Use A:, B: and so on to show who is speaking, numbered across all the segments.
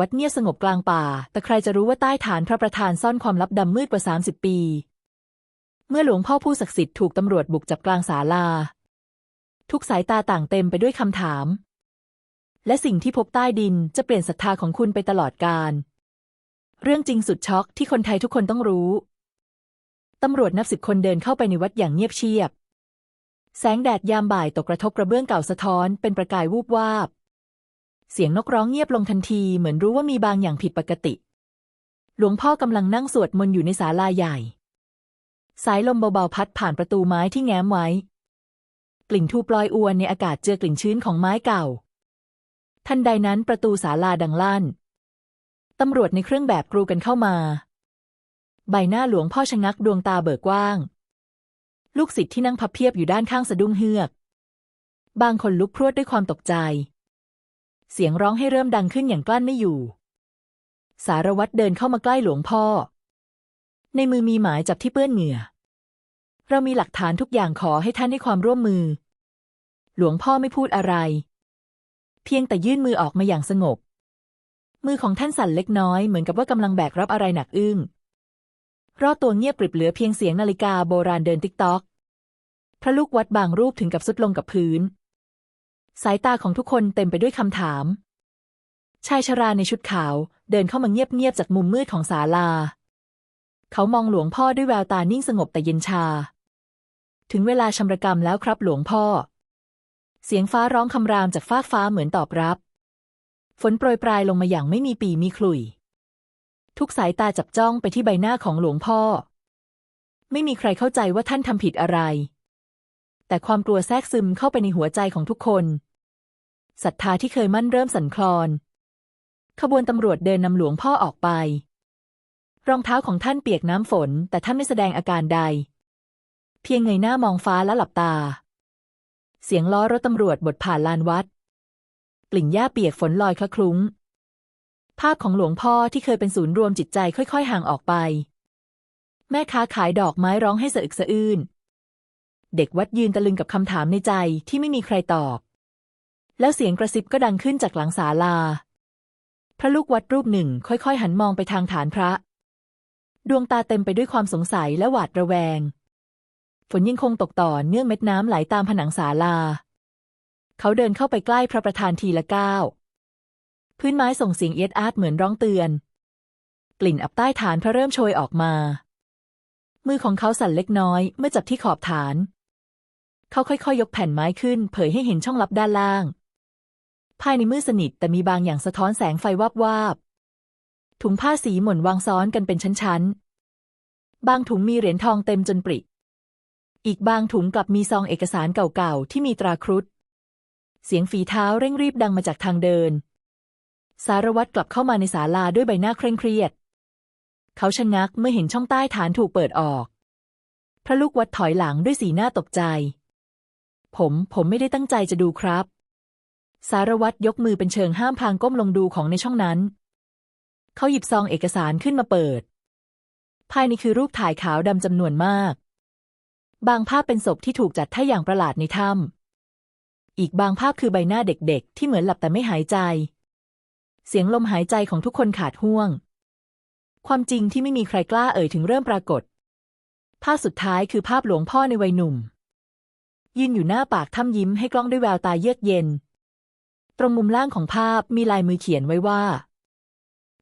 A: วัดเงียบสงบกลางป่า แต่ใครจะรู้ว่าใต้ฐานพระประธานซ่อนความลับดำมืดกว่า 30 ปี เมื่อหลวงพ่อผู้ศักดิ์สิทธิ์ถูกตำรวจบุกจับกลางศาลา ทุกสายตาต่างเต็มไปด้วยคำถาม และสิ่งที่พบใต้ดินจะเปลี่ยนศรัทธาของคุณไปตลอดกาลเรื่องจริงสุดช็อกที่คนไทยทุกคนต้องรู้ ตำรวจนับสิบคนเดินเข้าไปในวัดอย่างเงียบเชียบ แสงแดดยามบ่ายตกกระทบกระเบื้องเก่าสะท้อนเป็นประกายวูบวาบ เสียงนกร้องเงียบลงทันทีเหมือนรู้ว่ามีบางอย่างผิดปกติ หลวงพ่อกำลังนั่งสวดมนต์อยู่ในศาลาใหญ่ สายลมเบาๆพัดผ่านประตูไม้ที่แง้มไว้ กลิ่นทูปลอยอวนในอากาศเจือกลิ่นชื้นของไม้เก่า ทันใดนั้นประตูศาลาดังลั่นตำรวจในเครื่องแบบกรูกันเข้ามา ใบหน้าหลวงพ่อชะงักดวงตาเบิกกว้าง ลูกศิษย์ที่นั่งพับเพียบอยู่ด้านข้างสะดุ้งเฮือก บางคนลุกพรวดด้วยความตกใจ เสียงร้องให้เริ่มดังขึ้นอย่างกลั้นไม่อยู่ สารวัตรเดินเข้ามาใกล้หลวงพ่อ ในมือมีหมายจับที่เปื้อนเหงื่อ เรามีหลักฐานทุกอย่างขอให้ท่านให้ความร่วมมือ หลวงพ่อไม่พูดอะไร เพียงแต่ยื่นมือออกมาอย่างสงบ มือของท่านสั่นเล็กน้อยเหมือนกับว่ากำลังแบกรับอะไรหนักอึ้งรอบตัวเงียบกริบเหลือเพียงเสียงนาฬิกาโบราณเดินติ๊กต๊อก พระลูกวัดบางรูปถึงกับสุดลงกับพื้น สายตาของทุกคนเต็มไปด้วยคำถาม ชายชราในชุดขาวเดินเข้ามาเงียบๆจากมุมมืดของศาลา เขามองหลวงพ่อด้วยแววตานิ่งสงบแต่เย็นชา ถึงเวลาชำระกรรมแล้วครับหลวงพ่อ เสียงฟ้าร้องคำรามจากฟากฟ้าเหมือนตอบรับ ฝนโปรยปลายลงมาอย่างไม่มีปีมีขลุ่ย ทุกสายตาจับจ้องไปที่ใบหน้าของหลวงพ่อ ไม่มีใครเข้าใจว่าท่านทำผิดอะไร แต่ความกลัวแทรกซึมเข้าไปในหัวใจของทุกคนศรัทธาที่เคยมั่นเริ่มสั่นคลอน ขบวนตำรวจเดินนำหลวงพ่อออกไป รองเท้าของท่านเปียกน้ำฝน แต่ท่านไม่แสดงอาการใด เพียงเงยหน้ามองฟ้าและหลับตา เสียงล้อรถตำรวจบดผ่านลานวัด กลิ่นหญ้าเปียกฝนลอยคละคลุ้ง ภาพของหลวงพ่อที่เคยเป็นศูนย์รวมจิตใจค่อย ๆ ห่างออกไป แม่ค้าขายดอกไม้ร้องให้สะอึกสะอื้น เด็กวัดยืนตะลึงกับคำถามในใจที่ไม่มีใครตอบ แล้วเสียงกระซิบก็ดังขึ้นจากหลังศาลา พระลูกวัดรูปหนึ่งค่อยๆ หันมองไปทางฐานพระ ดวงตาเต็มไปด้วยความสงสัยและหวาดระแวง ฝนยังคงตกต่อเนื่องเม็ดน้ำไหลตามผนังศาลา เขาเดินเข้าไปใกล้พระประธานทีละก้าวพื้นไม้ส่งเสียงเอียดอาร์ตเหมือนร้องเตือน กลิ่นอับใต้ฐานพระเริ่มโชยออกมา มือของเขาสั่นเล็กน้อยเมื่อจับที่ขอบฐาน เขาค่อยๆยยกแผ่นไม้ขึ้น เผยให้เห็นช่องลับด้านล่าง ภายในมืดสนิทแต่มีบางอย่างสะท้อนแสงไฟวับวาบถุงผ้าสีหม่นวางซ้อนกันเป็นชั้นๆ บางถุงมีเหรียญทองเต็มจนปริ อีกบางถุงกลับมีซองเอกสารเก่าๆ ที่มีตราครุฑ เสียงฝีเท้าเร่งรีบดังมาจากทางเดิน สารวัตรกลับเข้ามาในศาลาด้วยใบหน้าเคร่งเครียด เขาชะงักเมื่อเห็นช่องใต้ฐานถูกเปิดออก พระลูกวัดถอยหลังด้วยสีหน้าตกใจ ผมผมไม่ได้ตั้งใจจะดูครับ สารวัตรยกมือเป็นเชิงห้ามพางก้มลงดูของในช่องนั้น เขาหยิบซองเอกสารขึ้นมาเปิด ภายในคือรูปถ่ายขาวดำจำนวนมาก บางภาพเป็นศพที่ถูกจัดท่าอย่างประหลาดในถ้ำอีกบางภาพคือใบหน้าเด็กๆ ที่เหมือนหลับแต่ไม่หายใจ เสียงลมหายใจของทุกคนขาดห่วง ความจริงที่ไม่มีใครกล้าเอ่ยถึงเริ่มปรากฏ ภาพสุดท้ายคือภาพหลวงพ่อในวัยหนุ่ม ยืนอยู่หน้าปากถ้ำยิ้มให้กล้องด้วยแววตาเยือกเย็น ตรงมุมล่างของภาพมีลายมือเขียนไว้ว่า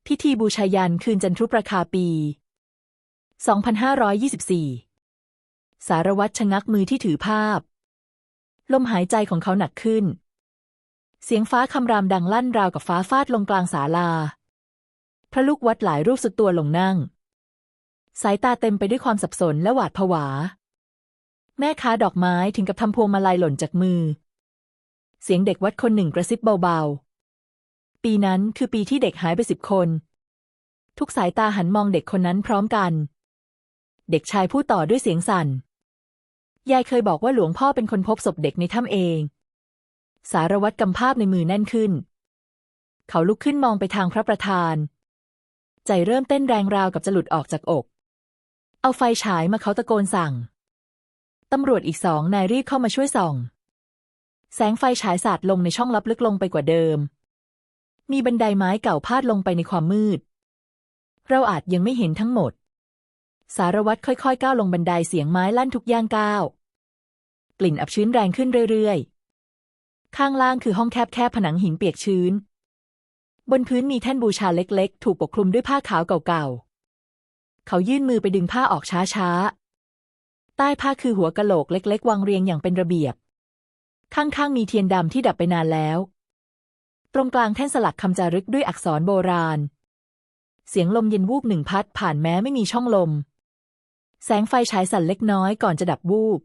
A: พิธีบูชายันคืนจันทรุปราคาปี 2524 สารวัตรชะงักมือที่ถือภาพ ลมหายใจของเขาหนักขึ้น เสียงฟ้าคำรามดังลั่นราวกับฟ้าฟาดลงกลางศาลา พระลูกวัดหลายรูปสุดตัวลงนั่ง สายตาเต็มไปด้วยความสับสนและหวาดผวา แม่ค้าดอกไม้ถึงกับทำพวงมาลัยหล่นจากมือ เสียงเด็กวัดคนหนึ่งกระซิบเบาๆ ปีนั้นคือปีที่เด็กหายไปสิบคน ทุกสายตาหันมองเด็กคนนั้นพร้อมกัน เด็กชายพูดต่อด้วยเสียงสั่น ยายเคยบอกว่าหลวงพ่อเป็นคนพบศพเด็กในถ้ำเอง สารวัตรกำภาพในมือแน่นขึ้น เขาลุกขึ้นมองไปทางพระประธาน ใจเริ่มเต้นแรงราวกับจะหลุดออกจากอก เอาไฟฉายมาเขาตะโกนสั่ง ตำรวจอีกสองนายรีบเข้ามาช่วยส่อง แสงไฟฉายสาดลงในช่องลับลึกลงไปกว่าเดิม มีบันไดไม้เก่าพาดลงไปในความมืด เราอาจยังไม่เห็นทั้งหมด สารวัตรค่อยๆ ก้าวลงบันไดเสียงไม้ลั่นทุกย่างก้าว กลิ่นอับชื้นแรงขึ้นเรื่อยๆ ข้างล่างคือห้องแคบๆผนังหินเปียกชื้น บนพื้นมีแท่นบูชาเล็กๆ ถูกปกคลุมด้วยผ้าขาวเก่าๆ เขายื่นมือไปดึงผ้าออกช้าๆ ใต้ผ้าคือหัวกะโหลกเล็ก ๆ วางเรียงอย่างเป็นระเบียบ ข้างๆมีเทียนดำที่ดับไปนานแล้ว ตรงกลางแท่นสลักคำจารึกด้วยอักษรโบราณ เสียงลมเย็นวูบหนึ่งพัดผ่านแม้ไม่มีช่องลม แสงไฟฉายสั่นเล็กน้อยก่อนจะดับวูบ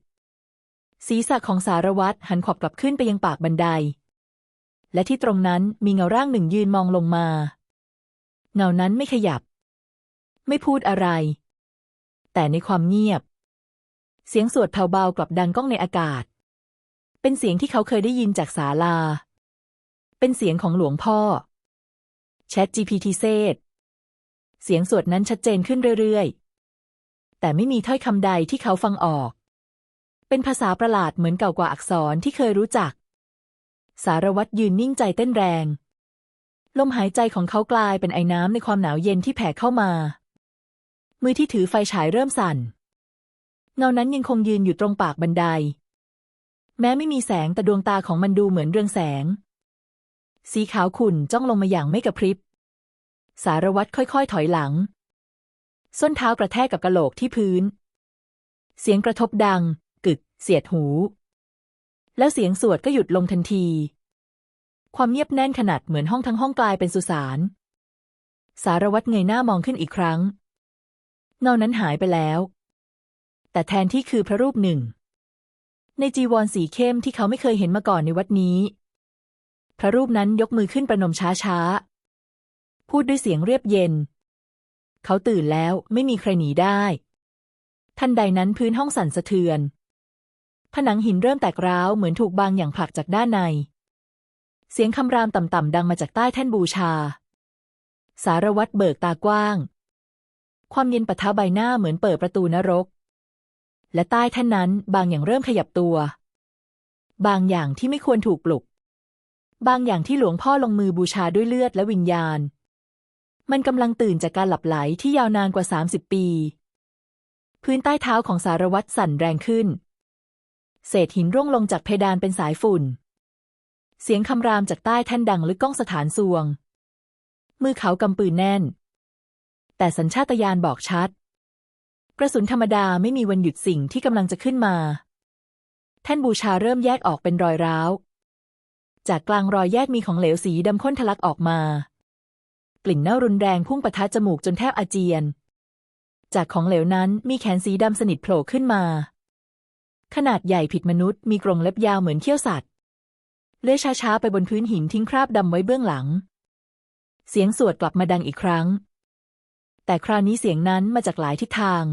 A: ศีรษะของสารวัตรหันขวบกลับขึ้นไปยังปากบันได และที่ตรงนั้นมีเงาร่างหนึ่งยืนมองลงมา เงานั้นไม่ขยับ ไม่พูดอะไร แต่ในความเงียบ เสียงสวดแผ่วเบากลับดังก้องในอากาศ เป็นเสียงที่เขาเคยได้ยินจากศาลา เป็นเสียงของหลวงพ่อแชท GPT เซตเสียงสวดนั้นชัดเจนขึ้นเรื่อยๆ แต่ไม่มีถ้อยคำใดที่เขาฟังออก เป็นภาษาประหลาดเหมือนเก่ากว่าอักษรที่เคยรู้จัก สารวัตรยืนนิ่งใจเต้นแรง ลมหายใจของเขากลายเป็นไอน้ำในความหนาวเย็นที่แผ่เข้ามา มือที่ถือไฟฉายเริ่มสั่น เงานั้นยังคงยืนอยู่ตรงปากบันได แม้ไม่มีแสงแต่ดวงตาของมันดูเหมือนเรืองแสง สีขาวขุ่นจ้องลงมาอย่างไม่กระพริบ สารวัตรค่อย ๆ ถอยหลัง ส้นเท้ากระแทกกับกระโหลกที่พื้น เสียงกระทบดัง กึก เสียดหู แล้วเสียงสวดก็หยุดลงทันที ความเงียบแน่นขนาดเหมือนห้องทั้งห้องกลายเป็นสุสาน สารวัตรเงยหน้ามองขึ้นอีกครั้งเงานั้นหายไปแล้ว แต่แทนที่คือพระรูปหนึ่ง ในจีวรสีเข้มที่เขาไม่เคยเห็นมาก่อนในวัดนี้ พระรูปนั้นยกมือขึ้นประนมช้าๆ พูดด้วยเสียงเรียบเย็น เขาตื่นแล้วไม่มีใครหนีได้ ทันใดนั้นพื้นห้องสั่นสะเทือน ผนังหินเริ่มแตกร้าวเหมือนถูกบางอย่างผลักจากด้านใน เสียงคำรามต่ำๆดังมาจากใต้แท่นบูชา สารวัตรเบิกตากว้างความเย็นปะทะใบหน้าเหมือนเปิดประตูนรก และใต้ท่นนั้นบางอย่างเริ่มขยับตัว บางอย่างที่ไม่ควรถูกปลุก บางอย่างที่หลวงพ่อลงมือบูชาด้วยเลือดและวิญญาณ มันกำลังตื่นจากการหลับไหลที่ยาวนานกว่า 30 ปี พื้นใต้เท้าของสารวัตรสั่นแรงขึ้น เศษหินร่วงลงจากเพดานเป็นสายฝุ่น เสียงคำรามจากใต้ท่านดังลึกก้องสถานสวง มือเขากำปืนแน่น แต่สัญชาตญาณบอกชัด กระสุนธรรมดาไม่มีวันหยุดสิ่งที่กำลังจะขึ้นมา แท่นบูชาเริ่มแยกออกเป็นรอยร้าว จากกลางรอยแยกมีของเหลวสีดำข้นทะลักออกมา กลิ่นเน่ารุนแรงพุ่งปะทะจมูกจนแทบอาเจียน จากของเหลวนั้นมีแขนสีดำสนิทโผล่ขึ้นมา ขนาดใหญ่ผิดมนุษย์มีกรงเล็บยาวเหมือนเขี้ยวสัตว์ เลื้อยช้าๆไปบนพื้นหินทิ้งคราบดำไว้เบื้องหลัง เสียงสวดกลับมาดังอีกครั้ง แต่คราวนี้เสียงนั้นมาจากหลายทิศทาง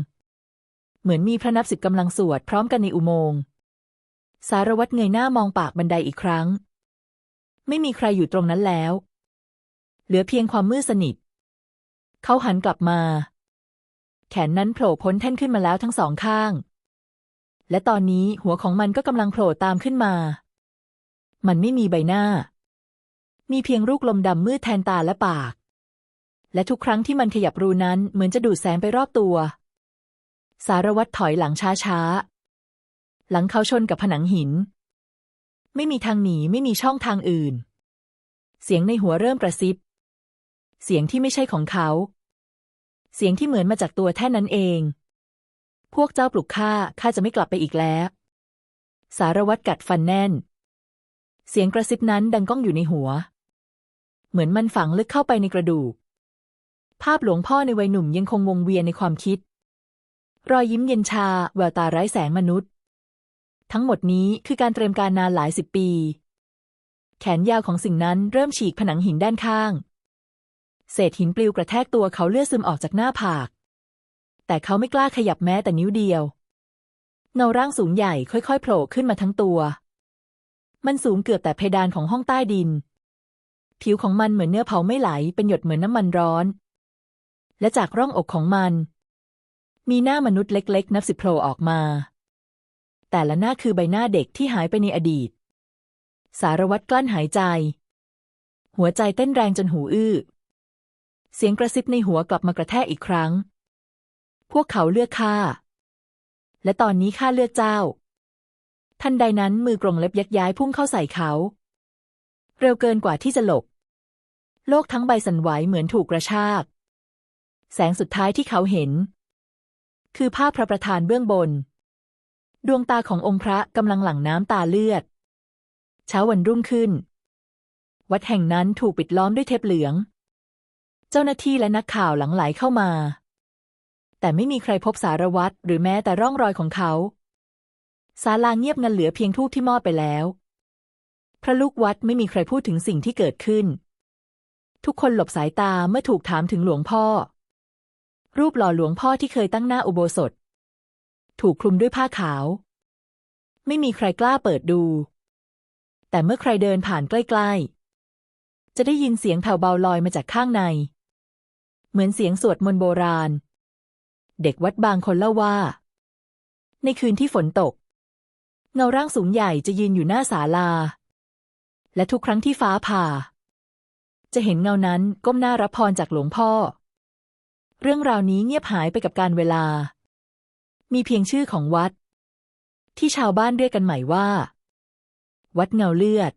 A: เหมือนมีพระนับสิบกำลังสวดพร้อมกันในอุโมงค์ สารวัตรเงยหน้ามองปากบันไดอีกครั้ง ไม่มีใครอยู่ตรงนั้นแล้ว เหลือเพียงความมืดสนิท เขาหันกลับมา แขนนั้นโผล่พ้นแท่นขึ้นมาแล้วทั้งสองข้าง และตอนนี้หัวของมันก็กำลังโผล่ตามขึ้นมา มันไม่มีใบหน้า มีเพียงรูกลมดำมืดแทนตาและปาก และทุกครั้งที่มันขยับรูนั้นเหมือนจะดูดแสงไปรอบตัว สารวัตรถอยหลังช้าๆ หลังเขาชนกับผนังหิน ไม่มีทางหนีไม่มีช่องทางอื่น เสียงในหัวเริ่มกระซิบ เสียงที่ไม่ใช่ของเขา เสียงที่เหมือนมาจากตัวแท่นั้นเอง พวกเจ้าปลุกข้าข้าจะไม่กลับไปอีกแล้ว สารวัตรกัดฟันแน่น เสียงกระซิบนั้นดังก้องอยู่ในหัว เหมือนมันฝังลึกเข้าไปในกระดูกภาพหลวงพ่อในวัยหนุ่มยังคงวงเวียนในความคิด รอยยิ้มเย็นชา แววตาไร้แสงมนุษย์ ทั้งหมดนี้คือการเตรียมการนานหลายสิบปี แขนยาวของสิ่งนั้นเริ่มฉีกผนังหินด้านข้าง เศษหินปลิวกระแทกตัวเขาเลือดซึมออกจากหน้าผาก แต่เขาไม่กล้าขยับแม้แต่นิ้วเดียว เงาร่างสูงใหญ่ค่อยๆโผล่ขึ้นมาทั้งตัว มันสูงเกือบแต่เพดานของห้องใต้ดิน ผิวของมันเหมือนเนื้อเผาไม่ไหล เป็นหยดเหมือนน้ำมันร้อน และจากร่องอกของมัน มีหน้ามนุษย์เล็ก ๆ นับสิบโผล่ออกมา แต่ละหน้าคือใบหน้าเด็กที่หายไปในอดีต สารวัตรกลั้นหายใจ หัวใจเต้นแรงจนหูอื้อ เสียงกระซิบในหัวกลับมากระแทกอีกครั้ง พวกเขาเลือกข้า และตอนนี้ข้าเลือกเจ้า ทันใดนั้นมือกรงเล็บยักย้ายพุ่งเข้าใส่เขา เร็วเกินกว่าที่จะหลบ โลกทั้งใบสั่นไหวเหมือนถูกกระชากแสงสุดท้ายที่เขาเห็น คือภาพพระประธานเบื้องบน ดวงตาขององค์พระกำลังหลั่งน้ำตาเลือด เช้าวันรุ่งขึ้น วัดแห่งนั้นถูกปิดล้อมด้วยเทปเหลือง เจ้าหน้าที่และนักข่าวหลังไหลเข้ามา แต่ไม่มีใครพบสารวัตรหรือแม้แต่ร่องรอยของเขาศาลาเงียบงันเหลือเพียงทูบที่มอดไปแล้ว พระลูกวัดไม่มีใครพูดถึงสิ่งที่เกิดขึ้น ทุกคนหลบสายตาเมื่อถูกถามถึงหลวงพ่อ รูปหล่อหลวงพ่อที่เคยตั้งหน้าอุโบสถ ถูกคลุมด้วยผ้าขาว ไม่มีใครกล้าเปิดดู แต่เมื่อใครเดินผ่านใกล้ ๆ จะได้ยินเสียงแผ่วเบาลอยมาจากข้างใน เหมือนเสียงสวดมนต์โบราณ เด็กวัดบางคนเล่าว่า ในคืนที่ฝนตก เงาร่างสูงใหญ่จะยืนอยู่หน้าศาลา และทุกครั้งที่ฟ้าผ่า จะเห็นเงานั้นก้มหน้ารับพรจากหลวงพ่อ เรื่องราวนี้เงียบหายไปกับการเวลา มีเพียงชื่อของวัด ที่ชาวบ้านเรียกกันใหม่ว่า วัดเงาเลือด